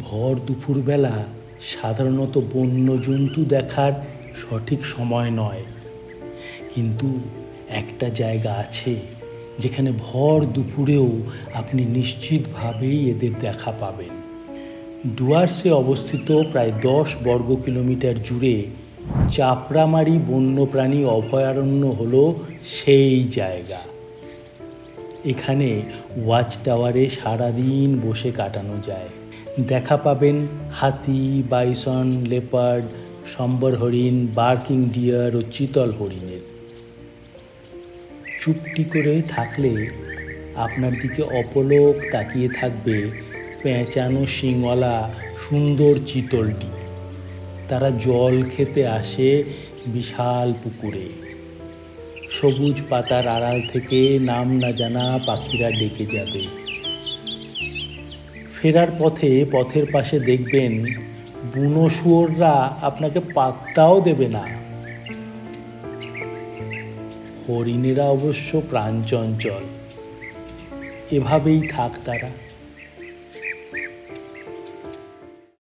ভর দুপুরবেলা সাধারণত বন্য জন্তু দেখার সঠিক সময় নয়। কিন্তু একটা জায়গা আছে যেখানে ভর দুপুরেও আপনি নিশ্চিতভাবেই এদের দেখা পাবেন। ডুয়ার্সে অবস্থিত প্রায় দশ বর্গ কিলোমিটার জুড়ে চাপড়ামারি বন্যপ্রাণী অভয়ারণ্য হল সেই জায়গা। এখানে ওয়াচ টাওয়ারে সারাদিন বসে কাটানো যায়। দেখা পাবেন হাতি, বাইসন, লেপার্ড, সম্বর হরিণ, বার্কিং ডিয়ার ও চিতল হরিণের। চুপটি করে থাকলে আপনার দিকে অপলোক তাকিয়ে থাকবে পেঁচানো শিংওয়ালা সুন্দর চিতলটি। তারা জল খেতে আসে বিশাল পুকুরে। সবুজ পাতার আড়াল থেকে নাম না জানা পাখিরা ডেকে যাবে। ফেরার পথে পথের পাশে দেখবেন বুনো শুয়োররা আপনাকে পাত্তাও দেবে না। হরিণেরা অবশ্য প্রাণচঞ্চল। এভাবেই থাক তারা।